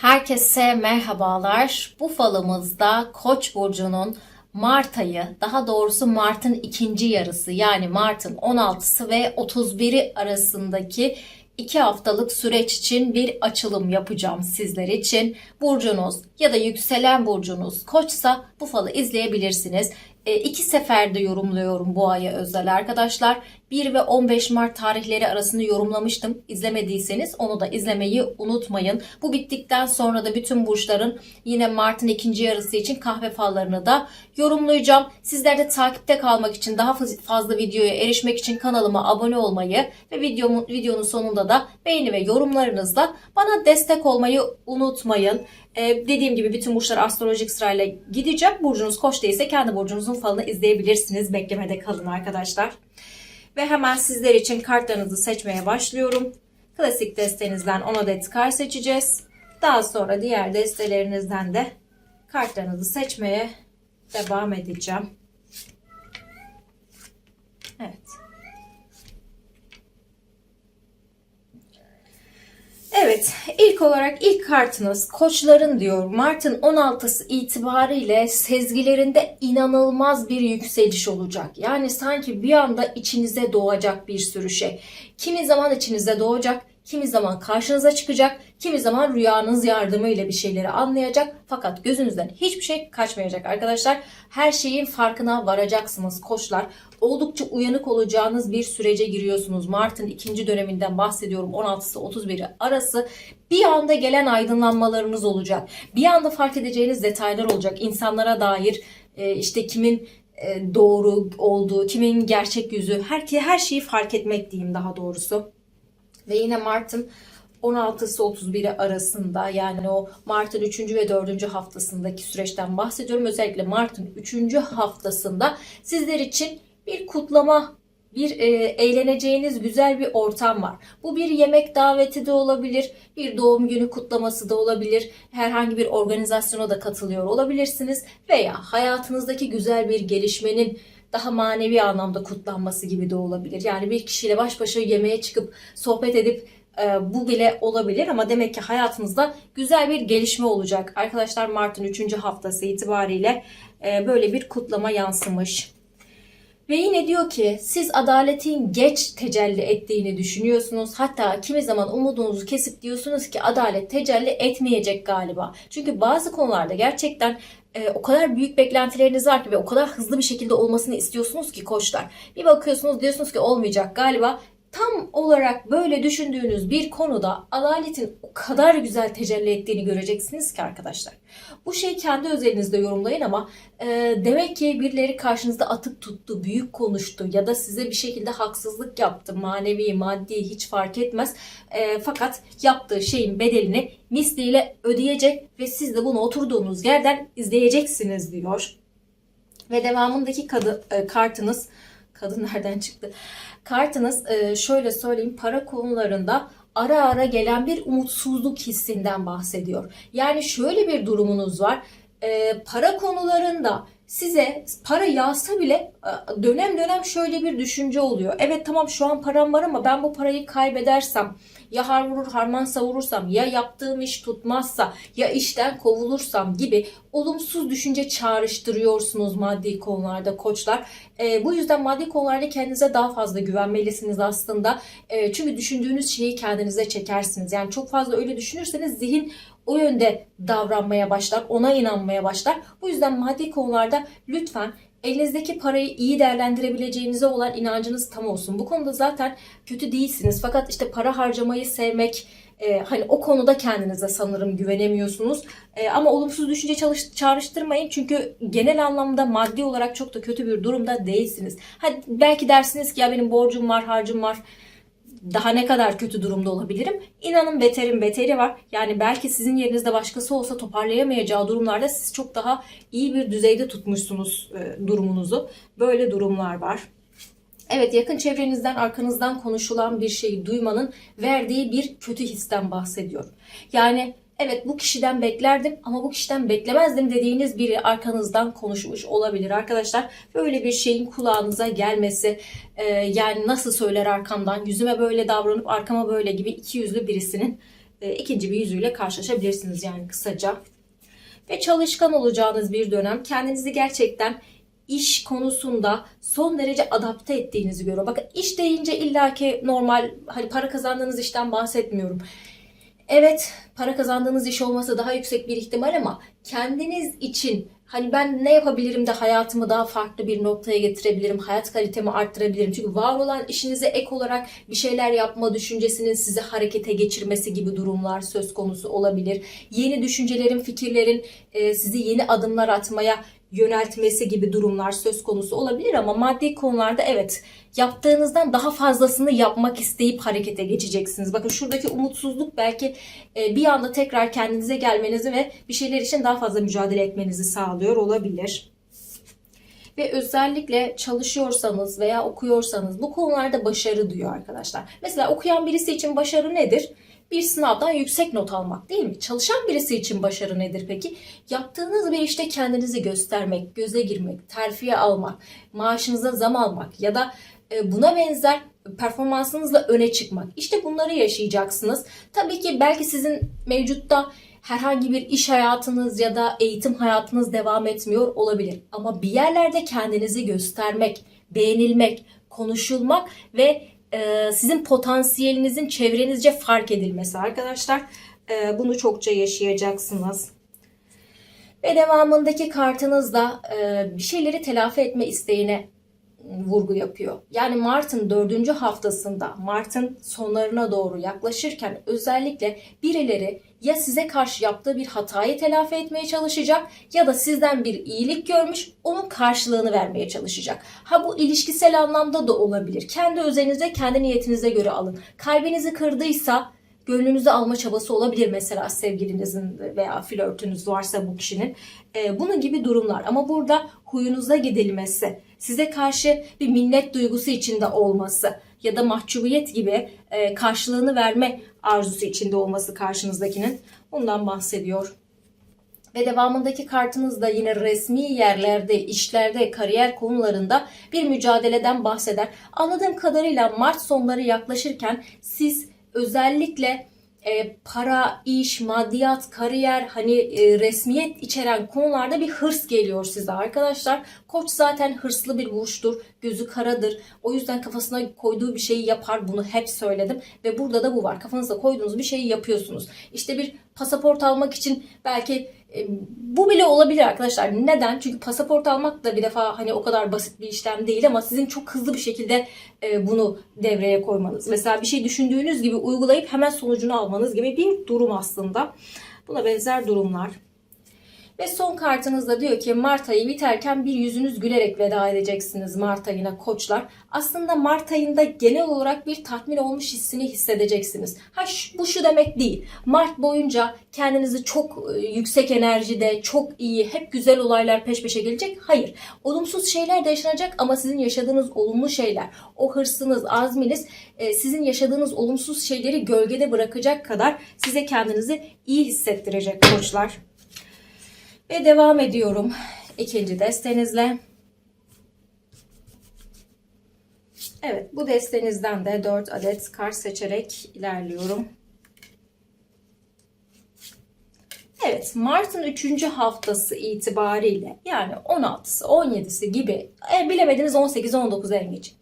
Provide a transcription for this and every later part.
Herkese merhabalar. Bu falımızda Koç burcunun Mart ayı, daha doğrusu Mart'ın ikinci yarısı yani Mart'ın 16'sı ve 31'i arasındaki iki haftalık süreç için bir açılım yapacağım sizler için. Burcunuz ya da yükselen burcunuz Koçsa bu falı izleyebilirsiniz. E, iki seferde yorumluyorum bu aya özel arkadaşlar. 1 ve 15 Mart tarihleri arasını yorumlamıştım. İzlemediyseniz onu da izlemeyi unutmayın. Bu bittikten sonra da bütün burçların yine Mart'ın ikinci yarısı için kahve fallarını da yorumlayacağım. Sizler de takipte kalmak için daha faz- fazla videoya erişmek için kanalıma abone olmayı ve videomun, videonun sonunda da beğeni ve yorumlarınızla bana destek olmayı unutmayın. Ee, dediğim gibi bütün burçlar astrolojik sırayla gideceğim. Burcunuz koç değilse kendi burcunuzun falını izleyebilirsiniz. Beklemede kalın arkadaşlar. Ve hemen sizler için kartlarınızı seçmeye başlıyorum. Klasik destenizden 10 adet kart seçeceğiz. Daha sonra diğer destelerinizden de kartlarınızı seçmeye devam edeceğim. Evet. Evet, ilk olarak ilk kartınız koçların diyor Mart'ın 16'sı itibariyle sezgilerinde inanılmaz bir yükseliş olacak. Yani sanki bir anda içinize doğacak bir sürü şey. Kimi zaman içinize doğacak, kimi zaman karşınıza çıkacak, kimi zaman rüyanız yardımıyla bir şeyleri anlayacak. Fakat gözünüzden hiçbir şey kaçmayacak arkadaşlar. Her şeyin farkına varacaksınız koçlar. Oldukça uyanık olacağınız bir sürece giriyorsunuz. Mart'ın ikinci döneminden bahsediyorum. 16'sı 31'i arası bir anda gelen aydınlanmalarınız olacak. Bir anda fark edeceğiniz detaylar olacak. İnsanlara dair e, işte kimin e, doğru olduğu, kimin gerçek yüzü, her, her şeyi fark etmek diyeyim daha doğrusu. Ve yine Mart'ın 16'sı 31'i arasında yani o Mart'ın 3. ve 4. haftasındaki süreçten bahsediyorum. Özellikle Mart'ın 3. haftasında sizler için bir kutlama, bir e, eğleneceğiniz güzel bir ortam var. Bu bir yemek daveti de olabilir, bir doğum günü kutlaması da olabilir. Herhangi bir organizasyona da katılıyor olabilirsiniz veya hayatınızdaki güzel bir gelişmenin daha manevi anlamda kutlanması gibi de olabilir. Yani bir kişiyle baş başa yemeğe çıkıp sohbet edip e, bu bile olabilir ama demek ki hayatınızda güzel bir gelişme olacak. Arkadaşlar Mart'ın 3. haftası itibariyle e, böyle bir kutlama yansımış. Ve yine diyor ki siz adaletin geç tecelli ettiğini düşünüyorsunuz. Hatta kimi zaman umudunuzu kesip diyorsunuz ki adalet tecelli etmeyecek galiba. Çünkü bazı konularda gerçekten e, o kadar büyük beklentileriniz var ki ve o kadar hızlı bir şekilde olmasını istiyorsunuz ki koçlar. Bir bakıyorsunuz diyorsunuz ki olmayacak galiba. Tam olarak böyle düşündüğünüz bir konuda adaletin o kadar güzel tecelli ettiğini göreceksiniz ki arkadaşlar. Bu şeyi kendi özelinizde yorumlayın ama e, demek ki birileri karşınızda atıp tuttu, büyük konuştu ya da size bir şekilde haksızlık yaptı. Manevi, maddi hiç fark etmez. E, fakat yaptığı şeyin bedelini misliyle ödeyecek ve siz de bunu oturduğunuz yerden izleyeceksiniz diyor. Ve devamındaki kadı, e, kartınız kadın nereden çıktı? Kartınız e, şöyle söyleyeyim para konularında ara ara gelen bir umutsuzluk hissinden bahsediyor. Yani şöyle bir durumunuz var. E, para konularında size para yağsa bile e, dönem dönem şöyle bir düşünce oluyor. Evet tamam şu an param var ama ben bu parayı kaybedersem ya har vurur harman savurursam ya yaptığım iş tutmazsa ya işten kovulursam gibi olumsuz düşünce çağrıştırıyorsunuz maddi konularda koçlar. E, bu yüzden maddi konularda kendinize daha fazla güvenmelisiniz aslında. E, çünkü düşündüğünüz şeyi kendinize çekersiniz. Yani çok fazla öyle düşünürseniz zihin o yönde davranmaya başlar, ona inanmaya başlar. Bu yüzden maddi konularda lütfen elinizdeki parayı iyi değerlendirebileceğinize olan inancınız tam olsun. Bu konuda zaten kötü değilsiniz. Fakat işte para harcamayı sevmek, e, hani o konuda kendinize sanırım güvenemiyorsunuz. E, ama olumsuz düşünce çalış, çağrıştırmayın çünkü genel anlamda maddi olarak çok da kötü bir durumda değilsiniz. Hadi belki dersiniz ki ya benim borcum var, harcım var daha ne kadar kötü durumda olabilirim? İnanın beterin beteri var. Yani belki sizin yerinizde başkası olsa toparlayamayacağı durumlarda siz çok daha iyi bir düzeyde tutmuşsunuz e, durumunuzu. Böyle durumlar var. Evet yakın çevrenizden arkanızdan konuşulan bir şeyi duymanın verdiği bir kötü histen bahsediyor. Yani evet bu kişiden beklerdim ama bu kişiden beklemezdim dediğiniz biri arkanızdan konuşmuş olabilir arkadaşlar. Böyle bir şeyin kulağınıza gelmesi e, yani nasıl söyler arkamdan yüzüme böyle davranıp arkama böyle gibi iki yüzlü birisinin e, ikinci bir yüzüyle karşılaşabilirsiniz yani kısaca. Ve çalışkan olacağınız bir dönem. Kendinizi gerçekten iş konusunda son derece adapte ettiğinizi görüyorum. Bakın iş deyince illaki normal hani para kazandığınız işten bahsetmiyorum. Evet para kazandığınız iş olması daha yüksek bir ihtimal ama kendiniz için hani ben ne yapabilirim de hayatımı daha farklı bir noktaya getirebilirim, hayat kalitemi arttırabilirim. Çünkü var olan işinize ek olarak bir şeyler yapma düşüncesinin sizi harekete geçirmesi gibi durumlar söz konusu olabilir. Yeni düşüncelerin, fikirlerin e, sizi yeni adımlar atmaya yöneltmesi gibi durumlar söz konusu olabilir ama maddi konularda evet yaptığınızdan daha fazlasını yapmak isteyip harekete geçeceksiniz. Bakın şuradaki umutsuzluk belki e, bir anda tekrar kendinize gelmenizi ve bir şeyler için daha fazla mücadele etmenizi sağlıyor olabilir. Ve özellikle çalışıyorsanız veya okuyorsanız bu konularda başarı duyuyor arkadaşlar. Mesela okuyan birisi için başarı nedir? Bir sınavdan yüksek not almak değil mi? Çalışan birisi için başarı nedir peki? Yaptığınız bir işte kendinizi göstermek, göze girmek, terfiye almak, maaşınıza zam almak ya da e, buna benzer performansınızla öne çıkmak. İşte bunları yaşayacaksınız. Tabii ki belki sizin mevcutta herhangi bir iş hayatınız ya da eğitim hayatınız devam etmiyor olabilir. Ama bir yerlerde kendinizi göstermek, beğenilmek, konuşulmak ve e, sizin potansiyelinizin çevrenizce fark edilmesi arkadaşlar. E, bunu çokça yaşayacaksınız. Ve devamındaki kartınızda e, bir şeyleri telafi etme isteğine vurgu yapıyor. Yani Mart'ın dördüncü haftasında Mart'ın sonlarına doğru yaklaşırken özellikle birileri ya size karşı yaptığı bir hatayı telafi etmeye çalışacak ya da sizden bir iyilik görmüş onun karşılığını vermeye çalışacak. Ha bu ilişkisel anlamda da olabilir. Kendi özelinize, kendi niyetinize göre alın. Kalbinizi kırdıysa gönlünüzü alma çabası olabilir mesela sevgilinizin veya flörtünüz varsa bu kişinin. Ee, bunun gibi durumlar ama burada huyunuza gidilmesi, size karşı bir minnet duygusu içinde olması ya da mahcubiyet gibi e, karşılığını verme arzusu içinde olması karşınızdakinin bundan bahsediyor. Ve devamındaki kartınız da yine resmi yerlerde, işlerde, kariyer konularında bir mücadeleden bahseder. Anladığım kadarıyla Mart sonları yaklaşırken siz özellikle e, para, iş, maddiyat, kariyer hani e, resmiyet içeren konularda bir hırs geliyor size arkadaşlar. Koç zaten hırslı bir burçtur. Gözü karadır. O yüzden kafasına koyduğu bir şeyi yapar. Bunu hep söyledim. Ve burada da bu var. Kafanıza koyduğunuz bir şeyi yapıyorsunuz. İşte bir pasaport almak için belki bu bile olabilir arkadaşlar. Neden? Çünkü pasaport almak da bir defa hani o kadar basit bir işlem değil ama sizin çok hızlı bir şekilde e, bunu devreye koymanız. Mesela bir şey düşündüğünüz gibi uygulayıp hemen sonucunu almanız gibi bir durum aslında. Buna benzer durumlar. Ve son kartınızda diyor ki Mart ayı biterken bir yüzünüz gülerek veda edeceksiniz Mart ayına koçlar. Aslında Mart ayında genel olarak bir tatmin olmuş hissini hissedeceksiniz. Ha bu şu demek değil. Mart boyunca kendinizi çok e, yüksek enerjide, çok iyi, hep güzel olaylar peş peşe gelecek. Hayır. Olumsuz şeyler de yaşanacak ama sizin yaşadığınız olumlu şeyler, o hırsınız, azminiz e, sizin yaşadığınız olumsuz şeyleri gölgede bırakacak kadar size kendinizi iyi hissettirecek koçlar. Ve devam ediyorum ikinci destenizle. Evet bu destenizden de 4 adet kart seçerek ilerliyorum. Evet Mart'ın 3. haftası itibariyle yani 16'sı 17'si gibi e, bilemediniz 18-19 en geç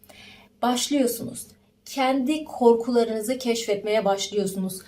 başlıyorsunuz. Kendi korkularınızı keşfetmeye başlıyorsunuz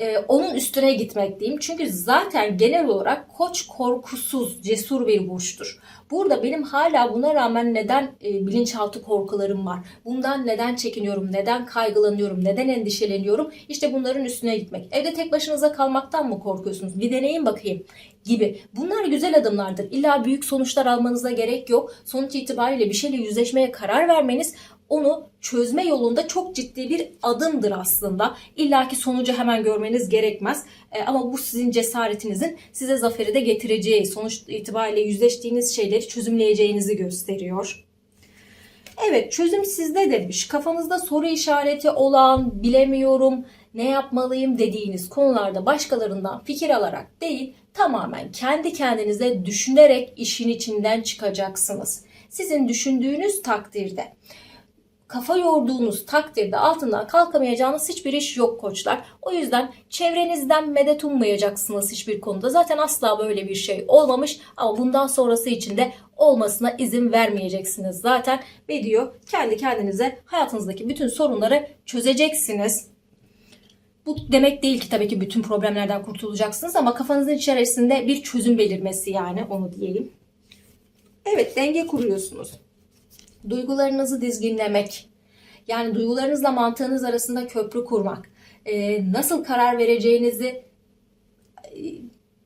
e, onun üstüne gitmek diyeyim. Çünkü zaten genel olarak koç korkusuz, cesur bir burçtur. Burada benim hala buna rağmen neden e, bilinçaltı korkularım var? Bundan neden çekiniyorum? Neden kaygılanıyorum? Neden endişeleniyorum? İşte bunların üstüne gitmek. Evde tek başınıza kalmaktan mı korkuyorsunuz? Bir deneyin bakayım gibi. Bunlar güzel adımlardır. İlla büyük sonuçlar almanıza gerek yok. Sonuç itibariyle bir şeyle yüzleşmeye karar vermeniz onu çözme yolunda çok ciddi bir adımdır aslında. İlla ki sonucu hemen görmeniz gerekmez. E, ama bu sizin cesaretinizin size zaferi de getireceği, sonuç itibariyle yüzleştiğiniz şeyleri çözümleyeceğinizi gösteriyor. Evet çözüm sizde demiş. Kafanızda soru işareti olan, bilemiyorum, ne yapmalıyım dediğiniz konularda başkalarından fikir alarak değil, tamamen kendi kendinize düşünerek işin içinden çıkacaksınız. Sizin düşündüğünüz takdirde kafa yorduğunuz takdirde altından kalkamayacağınız hiçbir iş yok koçlar. O yüzden çevrenizden medet ummayacaksınız hiçbir konuda. Zaten asla böyle bir şey olmamış ama bundan sonrası için de olmasına izin vermeyeceksiniz zaten. Ve diyor kendi kendinize hayatınızdaki bütün sorunları çözeceksiniz. Bu demek değil ki tabii ki bütün problemlerden kurtulacaksınız ama kafanızın içerisinde bir çözüm belirmesi yani onu diyelim. Evet denge kuruyorsunuz. Duygularınızı dizginlemek. Yani duygularınızla mantığınız arasında köprü kurmak. Ee, nasıl karar vereceğinizi e,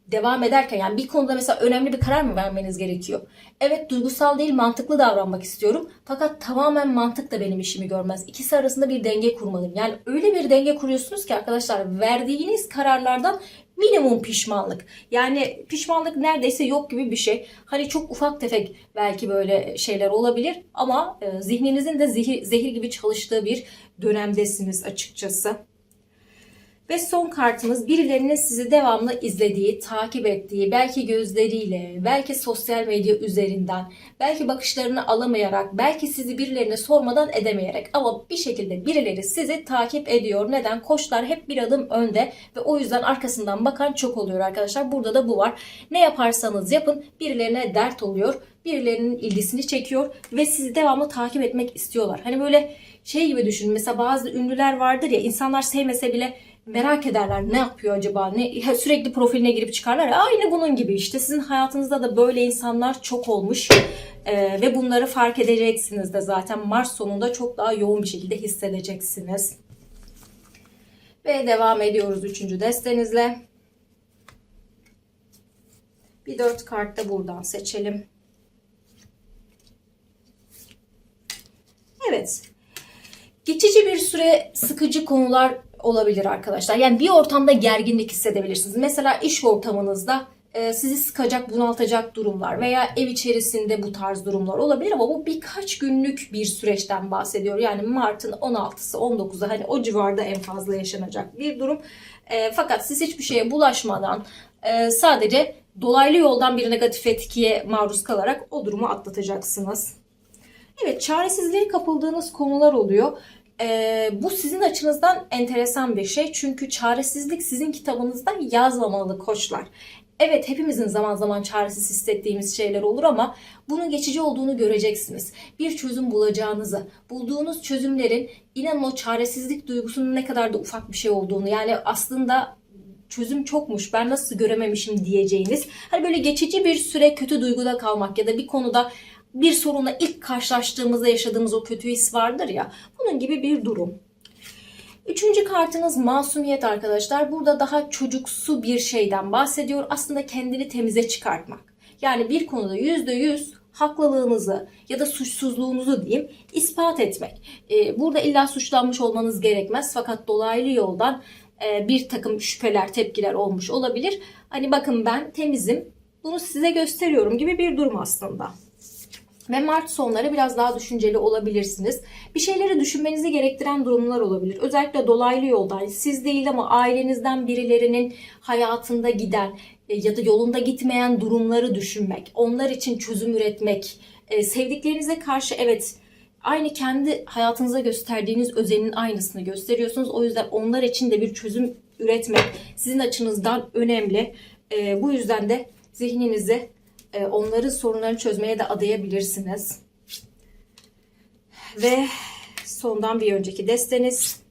devam ederken yani bir konuda mesela önemli bir karar mı vermeniz gerekiyor? Evet duygusal değil mantıklı davranmak istiyorum. Fakat tamamen mantık da benim işimi görmez. İkisi arasında bir denge kurmalıyım. Yani öyle bir denge kuruyorsunuz ki arkadaşlar verdiğiniz kararlardan minimum pişmanlık. Yani pişmanlık neredeyse yok gibi bir şey. Hani çok ufak tefek belki böyle şeyler olabilir ama e, zihninizin de zehir, zehir gibi çalıştığı bir dönemdesiniz açıkçası. Ve son kartımız birilerinin sizi devamlı izlediği, takip ettiği, belki gözleriyle, belki sosyal medya üzerinden, belki bakışlarını alamayarak, belki sizi birilerine sormadan edemeyerek ama bir şekilde birileri sizi takip ediyor. Neden? Koçlar hep bir adım önde ve o yüzden arkasından bakan çok oluyor arkadaşlar. Burada da bu var. Ne yaparsanız yapın birilerine dert oluyor. Birilerinin ilgisini çekiyor ve sizi devamlı takip etmek istiyorlar. Hani böyle şey gibi düşünün. Mesela bazı ünlüler vardır ya insanlar sevmese bile merak ederler ne yapıyor acaba ne sürekli profiline girip çıkarlar aynı bunun gibi işte sizin hayatınızda da böyle insanlar çok olmuş Ee, ve bunları fark edeceksiniz de zaten Mart sonunda çok daha yoğun bir şekilde hissedeceksiniz. Ve devam ediyoruz üçüncü destenizle. Bir dört kart da buradan seçelim. Evet. Geçici bir süre sıkıcı konular olabilir arkadaşlar. Yani bir ortamda gerginlik hissedebilirsiniz. Mesela iş ortamınızda e, sizi sıkacak, bunaltacak durumlar veya ev içerisinde bu tarz durumlar olabilir ama bu birkaç günlük bir süreçten bahsediyor. Yani Mart'ın 16'sı, 19'u hani o civarda en fazla yaşanacak bir durum. E, fakat siz hiçbir şeye bulaşmadan e, sadece dolaylı yoldan bir negatif etkiye maruz kalarak o durumu atlatacaksınız. Evet, çaresizliğe kapıldığınız konular oluyor. Ee, bu sizin açınızdan enteresan bir şey. Çünkü çaresizlik sizin kitabınızda yazmamalı koçlar. Evet hepimizin zaman zaman çaresiz hissettiğimiz şeyler olur ama bunun geçici olduğunu göreceksiniz. Bir çözüm bulacağınızı, bulduğunuz çözümlerin inanın o çaresizlik duygusunun ne kadar da ufak bir şey olduğunu yani aslında çözüm çokmuş ben nasıl görememişim diyeceğiniz hani böyle geçici bir süre kötü duyguda kalmak ya da bir konuda bir sorunla ilk karşılaştığımızda yaşadığımız o kötü his vardır ya. Bunun gibi bir durum. Üçüncü kartınız masumiyet arkadaşlar. Burada daha çocuksu bir şeyden bahsediyor. Aslında kendini temize çıkartmak. Yani bir konuda yüzde yüz haklılığınızı ya da suçsuzluğunuzu diyeyim ispat etmek. Ee, burada illa suçlanmış olmanız gerekmez fakat dolaylı yoldan e, bir takım şüpheler, tepkiler olmuş olabilir. Hani bakın ben temizim, bunu size gösteriyorum gibi bir durum aslında. Ve Mart sonları biraz daha düşünceli olabilirsiniz. Bir şeyleri düşünmenizi gerektiren durumlar olabilir. Özellikle dolaylı yoldan siz değil ama ailenizden birilerinin hayatında giden e, ya da yolunda gitmeyen durumları düşünmek, onlar için çözüm üretmek, e, sevdiklerinize karşı evet aynı kendi hayatınıza gösterdiğiniz özenin aynısını gösteriyorsunuz. O yüzden onlar için de bir çözüm üretmek sizin açınızdan önemli. E, bu yüzden de zihninizi e, onların sorunlarını çözmeye de adayabilirsiniz. Ve sondan bir önceki desteniz.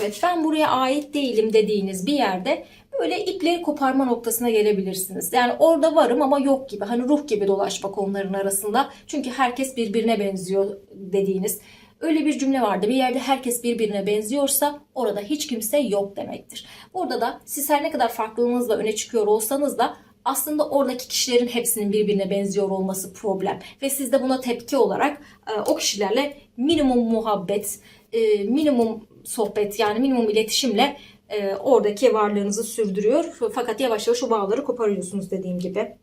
Evet ben buraya ait değilim dediğiniz bir yerde böyle ipleri koparma noktasına gelebilirsiniz. Yani orada varım ama yok gibi. Hani ruh gibi dolaşmak onların arasında. Çünkü herkes birbirine benziyor dediğiniz. Öyle bir cümle vardı. Bir yerde herkes birbirine benziyorsa orada hiç kimse yok demektir. Burada da siz her ne kadar farklılığınızla öne çıkıyor olsanız da aslında oradaki kişilerin hepsinin birbirine benziyor olması problem. Ve siz de buna tepki olarak e, o kişilerle minimum muhabbet, e, minimum sohbet yani minimum iletişimle e, oradaki varlığınızı sürdürüyor. Fakat yavaş yavaş o bağları koparıyorsunuz dediğim gibi.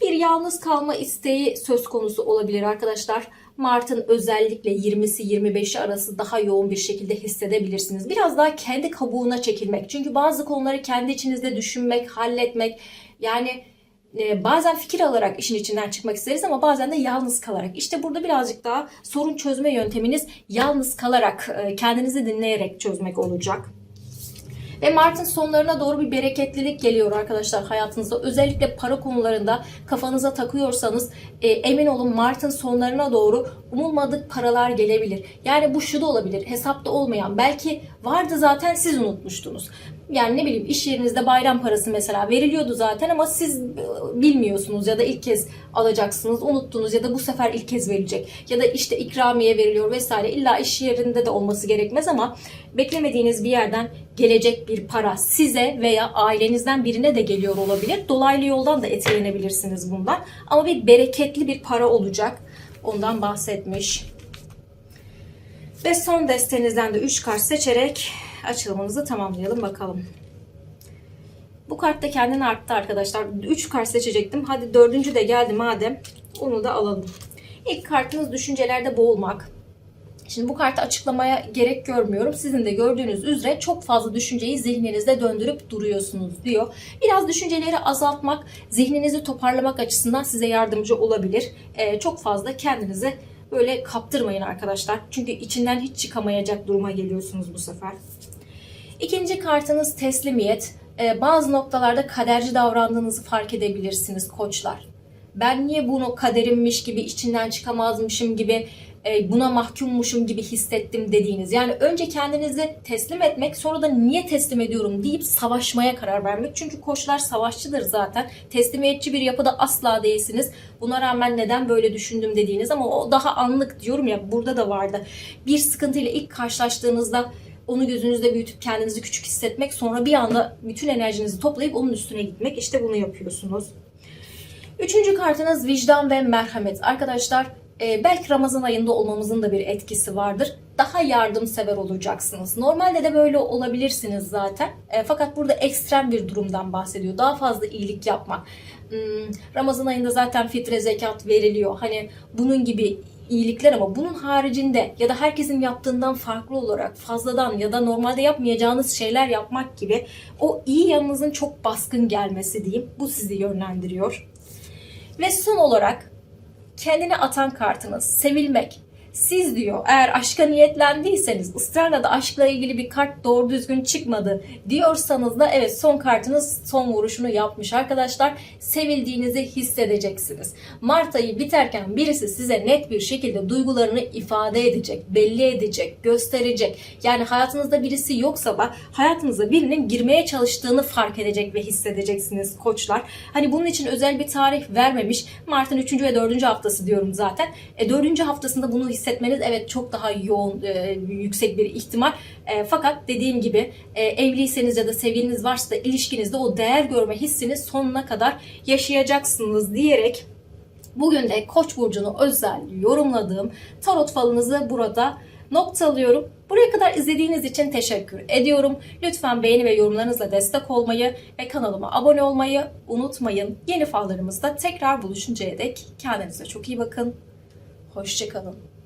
Bir yalnız kalma isteği söz konusu olabilir arkadaşlar. Mart'ın özellikle 20'si 25'i arası daha yoğun bir şekilde hissedebilirsiniz. Biraz daha kendi kabuğuna çekilmek. Çünkü bazı konuları kendi içinizde düşünmek, halletmek, yani e, bazen fikir alarak işin içinden çıkmak isteriz ama bazen de yalnız kalarak. İşte burada birazcık daha sorun çözme yönteminiz yalnız kalarak, e, kendinizi dinleyerek çözmek olacak. Ve Mart'ın sonlarına doğru bir bereketlilik geliyor arkadaşlar hayatınızda. Özellikle para konularında kafanıza takıyorsanız e, emin olun Mart'ın sonlarına doğru umulmadık paralar gelebilir. Yani bu şu da olabilir. Hesapta olmayan belki vardı zaten siz unutmuştunuz. Yani ne bileyim iş yerinizde bayram parası mesela veriliyordu zaten ama siz e, bilmiyorsunuz ya da ilk kez alacaksınız unuttunuz ya da bu sefer ilk kez verilecek ya da işte ikramiye veriliyor vesaire illa iş yerinde de olması gerekmez ama beklemediğiniz bir yerden gelecek bir para size veya ailenizden birine de geliyor olabilir. Dolaylı yoldan da etkilenebilirsiniz bundan ama bir bereketli bir para olacak ondan bahsetmiş. Ve son destenizden de 3 kart seçerek açılımımızı tamamlayalım bakalım. Bu kart da kendini arttı arkadaşlar. 3 kart seçecektim. Hadi dördüncü de geldi madem. Onu da alalım. İlk kartınız düşüncelerde boğulmak. Şimdi bu kartı açıklamaya gerek görmüyorum. Sizin de gördüğünüz üzere çok fazla düşünceyi zihninizde döndürüp duruyorsunuz diyor. Biraz düşünceleri azaltmak, zihninizi toparlamak açısından size yardımcı olabilir. Ee, çok fazla kendinizi böyle kaptırmayın arkadaşlar. Çünkü içinden hiç çıkamayacak duruma geliyorsunuz bu sefer. İkinci kartınız teslimiyet. Ee, bazı noktalarda kaderci davrandığınızı fark edebilirsiniz koçlar. Ben niye bunu kaderimmiş gibi, içinden çıkamazmışım gibi, e, buna mahkummuşum gibi hissettim dediğiniz. Yani önce kendinizi teslim etmek, sonra da niye teslim ediyorum deyip savaşmaya karar vermek. Çünkü koçlar savaşçıdır zaten. Teslimiyetçi bir yapıda asla değilsiniz. Buna rağmen neden böyle düşündüm dediğiniz ama o daha anlık diyorum ya burada da vardı. Bir sıkıntıyla ilk karşılaştığınızda onu gözünüzde büyütüp kendinizi küçük hissetmek sonra bir anda bütün enerjinizi toplayıp onun üstüne gitmek işte bunu yapıyorsunuz. Üçüncü kartınız vicdan ve merhamet. Arkadaşlar e, belki Ramazan ayında olmamızın da bir etkisi vardır. Daha yardımsever olacaksınız. Normalde de böyle olabilirsiniz zaten. E, fakat burada ekstrem bir durumdan bahsediyor. Daha fazla iyilik yapmak. Hmm, Ramazan ayında zaten fitre zekat veriliyor. Hani bunun gibi iyilikler ama bunun haricinde ya da herkesin yaptığından farklı olarak fazladan ya da normalde yapmayacağınız şeyler yapmak gibi o iyi yanınızın çok baskın gelmesi diyeyim. Bu sizi yönlendiriyor. Ve son olarak kendine atan kartınız sevilmek. Siz diyor eğer aşka niyetlendiyseniz ısrarla da aşkla ilgili bir kart doğru düzgün çıkmadı diyorsanız da evet son kartınız son vuruşunu yapmış arkadaşlar. Sevildiğinizi hissedeceksiniz. Mart ayı biterken birisi size net bir şekilde duygularını ifade edecek, belli edecek, gösterecek. Yani hayatınızda birisi yoksa da hayatınıza birinin girmeye çalıştığını fark edecek ve hissedeceksiniz koçlar. Hani bunun için özel bir tarih vermemiş. Mart'ın 3. ve 4. haftası diyorum zaten. E, 4. haftasında bunu hissetmeniz evet çok daha yoğun, e, yüksek bir ihtimal. E, fakat dediğim gibi e, evliyseniz ya da sevgiliniz varsa da ilişkinizde o değer görme hissini sonuna kadar yaşayacaksınız diyerek bugün de Koç burcunu özel yorumladığım tarot falınızı burada noktalıyorum. Buraya kadar izlediğiniz için teşekkür ediyorum. Lütfen beğeni ve yorumlarınızla destek olmayı ve kanalıma abone olmayı unutmayın. Yeni fallarımızda tekrar buluşuncaya dek kendinize çok iyi bakın. Hoşçakalın.